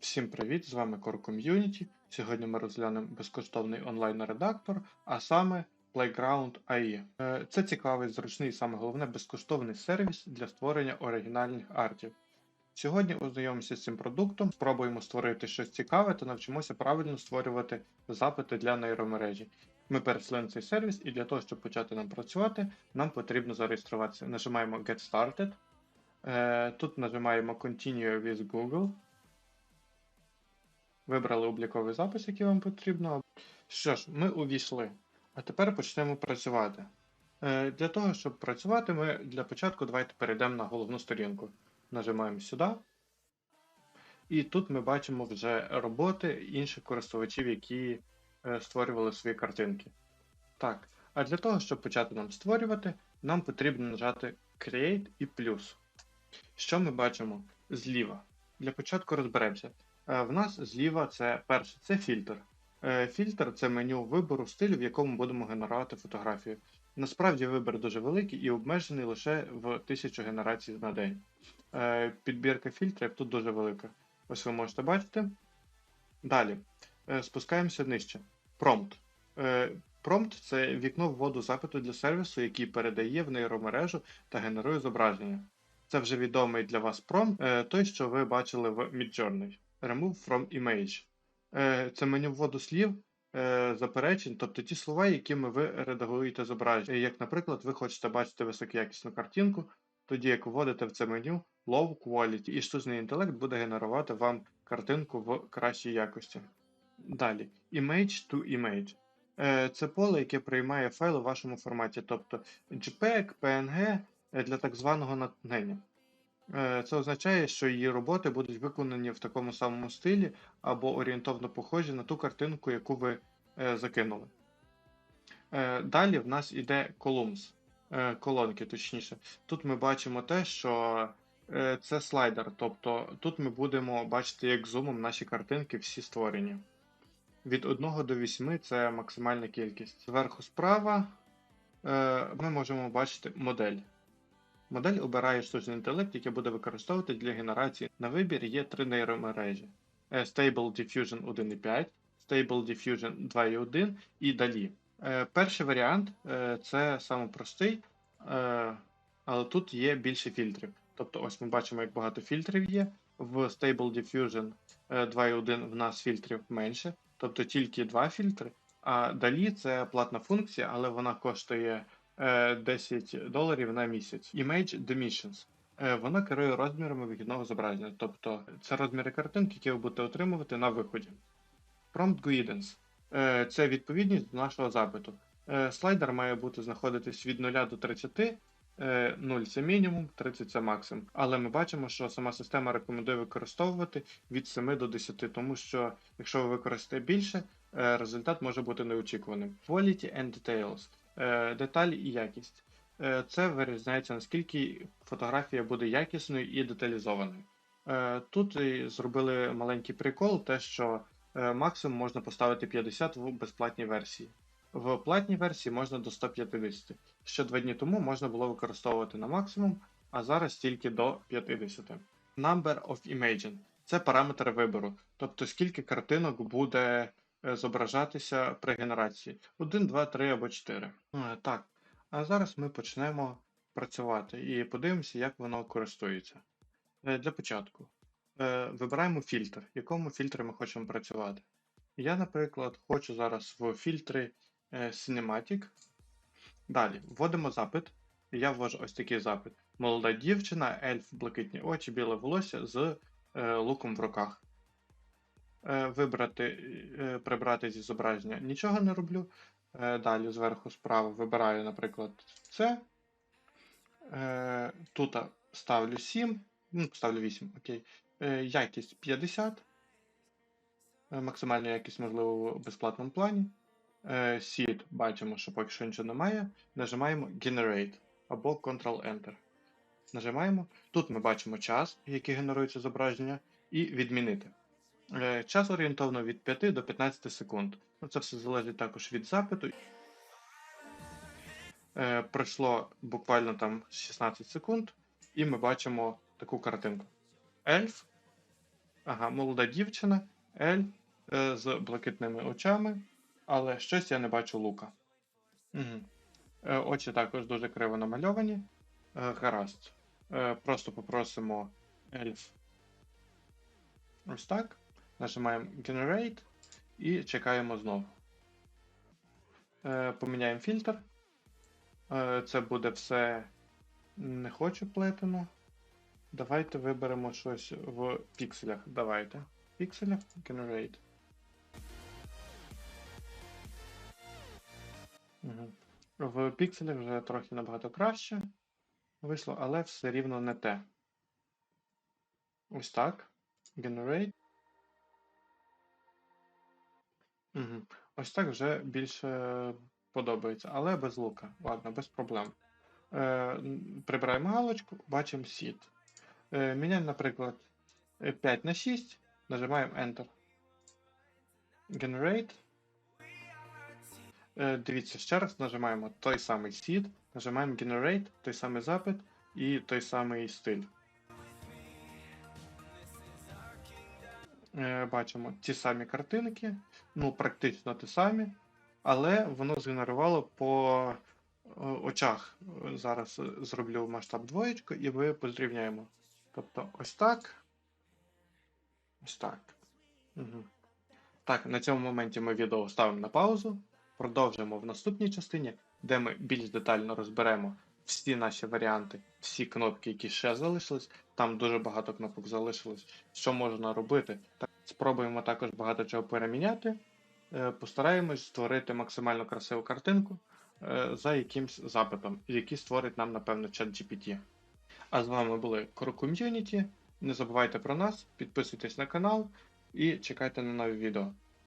Всім привіт! З вами Core Community. Сьогодні ми розглянемо безкоштовний онлайн-редактор, а саме Playground AI. Е, Це цікавий, зручний і саме головне безкоштовний сервіс для створення оригінальних артів. Сьогодні ознайомимося з цим продуктом, спробуємо створити щось цікаве та навчимося правильно створювати запити для нейромережі. Ми перейшли цей сервіс, і для того, щоб почати нам працювати, нам потрібно зареєструватися. Нажимаємо Get Started. Е, Тут нажимаємо Continue with Google. Вибрали обліковий запис, який вам потрібно. Що ж, ми увійшли. А тепер почнемо працювати. Е, Для того, щоб працювати, ми для початку давайте перейдемо на головну сторінку. Нажимаємо сюди. І тут ми бачимо вже роботи інших користувачів, які е, створювали свої картинки. Так, а для того, щоб почати нам створювати, нам потрібно нажати Create і плюс. Що ми бачимо зліва? Для початку розберемося. Е, В нас зліва це перше, це фільтр. Е, Фільтр це меню вибору стилю, в якому будемо генерувати фотографію. Насправді вибір дуже великий і обмежений лише в 1000 генерацій на день. Е, Підбірка фільтрів тут дуже велика. Ось ви можете бачити. Далі спускаємося нижче. Промпт. Промпт це вікно вводу запиту для сервісу, який передає в нейромережу та генерує зображення. Це вже відомий для вас промпт, той, що ви бачили в Midjourney. Remove from image. Е, Це меню вводу слів, е, заперечень, тобто ті слова, якими ви редагуєте зображення. Як, наприклад, ви хочете бачити високоякісну картинку, тоді як вводите в це меню Low Quality, і штучний інтелект буде генерувати вам картинку в кращій якості. Далі, Image to Image. Е, Це поле, яке приймає файл у вашому форматі, тобто JPEG, PNG для так званого натхнення. Е, Це означає, що її роботи будуть виконані в такому самому стилі або орієнтовно похожі на ту картинку, яку ви е, закинули. Е, Далі в нас іде columns, колонки, точніше. Тут ми бачимо те, що це слайдер, тобто тут ми будемо бачити, як зумом наші картинки всі створені. Від 1 до 8 це максимальна кількість. Зверху справа ми можемо бачити модель. Модель обирає штучний інтелект, який буде використовувати для генерації. На вибір є три нейромережі: Е, Stable Diffusion 1.5, Stable Diffusion 2.1 і DALI. Е, Перший варіант е, це самий простий, але тут є більше фільтрів. Тобто, ось ми бачимо, як багато фільтрів є. В Stable Diffusion е, 2.1 в нас фільтрів менше, тобто тільки два фільтри. А DALI це платна функція, але вона коштує 10 доларів на місяць. Image Dimensions. Е, Вона керує розмірами вихідного зображення, тобто це розміри картинки, які ви будете отримувати на виході. Prompt Guidance. Е, Це відповідність до нашого запиту. Е, Слайдер має бути знаходитись від 0 до 30. е, 0 це мінімум, 30 це максимум. Але ми бачимо, що сама система рекомендує використовувати від 7 до 10, тому що якщо ви використаєте більше, е, результат може бути неочікуваним. Quality and Details. Е, Деталі і якість. Е, Це вирізняється наскільки фотографія буде якісною і деталізованою. Е, Тут зробили маленький прикол, те, що максимум можна поставити 50 в безплатній версії. В платній версії можна до 150. Ще два дні тому можна було використовувати на максимум, а зараз тільки до 50. Number of Imagine це параметр вибору, тобто скільки картинок буде зображатися при генерації. 1, 2, 3 або 4. Е, Так, а зараз ми почнемо працювати і подивимося, як воно користується. Е, Для початку е, вибираємо фільтр, якому фільтрі ми хочемо працювати. Я, наприклад, хочу зараз в фільтрі е, Cinematic. Далі вводимо запит. Я ввожу ось такий запит. Молода дівчина, ельф, блакитні очі, біле волосся з е, луком в руках. Е, вибрати, е, прибрати зі зображення нічого не роблю. Е, далі зверху справа вибираю, наприклад, це. Тут ставлю 7, ну, ставлю 8, окей. Якість 50. Е, максимальна якість, можливо, в безплатному плані. Seed бачимо, що поки що нічого немає. Нажимаємо Generate або Ctrl-Enter. Нажимаємо. Тут ми бачимо час, який генерується зображення, і відмінити. Е, Час орієнтовно від 5 до 15 секунд. Ну, це все залежить також від запиту. Е, Пройшло буквально там 16 секунд, і ми бачимо таку картинку. Ельф Ага, молода дівчина, Ель е, з блакитними очами, але щось я не бачу лука. Угу. Очі також дуже криво намальовані. Гаразд. Просто попросимо Elf. Ось так. Нажимаємо Generate і чекаємо знову. Е, поміняємо фільтр. Е, це буде все. Не хочу плетено. Давайте виберемо щось в пікселях. Давайте. Пікселях Generate. Угу. В пікселях вже трохи набагато краще вийшло, але все рівно не те. Ось так. Generate. Угу. Ось так вже більше подобається, але без лука. Ладно, без проблем. Е, прибираємо галочку, бачимо seed. Е, міняємо, наприклад, е, 5 на 6, нажимаємо Enter. Generate. Е, дивіться, ще раз нажимаємо той самий seed, нажимаємо Generate, той самий запит і той самий стиль. Бачимо ті самі картинки, ну, практично ті самі, але воно згенерувало по е, очах. Е, Зараз е, зроблю масштаб двоєчку і ви позрівняємо. Тобто ось так. Ось так. Угу. Так, на цьому моменті ми відео ставимо на паузу. Продовжуємо в наступній частині, де ми більш детально розберемо всі наші варіанти, всі кнопки, які ще залишились. Там дуже багато кнопок залишилось. Що можна робити? Так, спробуємо також багато чого переміняти. Е, Постараємось створити максимально красиву картинку е, за якимсь запитом, який створить нам, напевно, чат GPT. А з вами були Community. Не забувайте про нас, підписуйтесь на канал і чекайте на нові відео.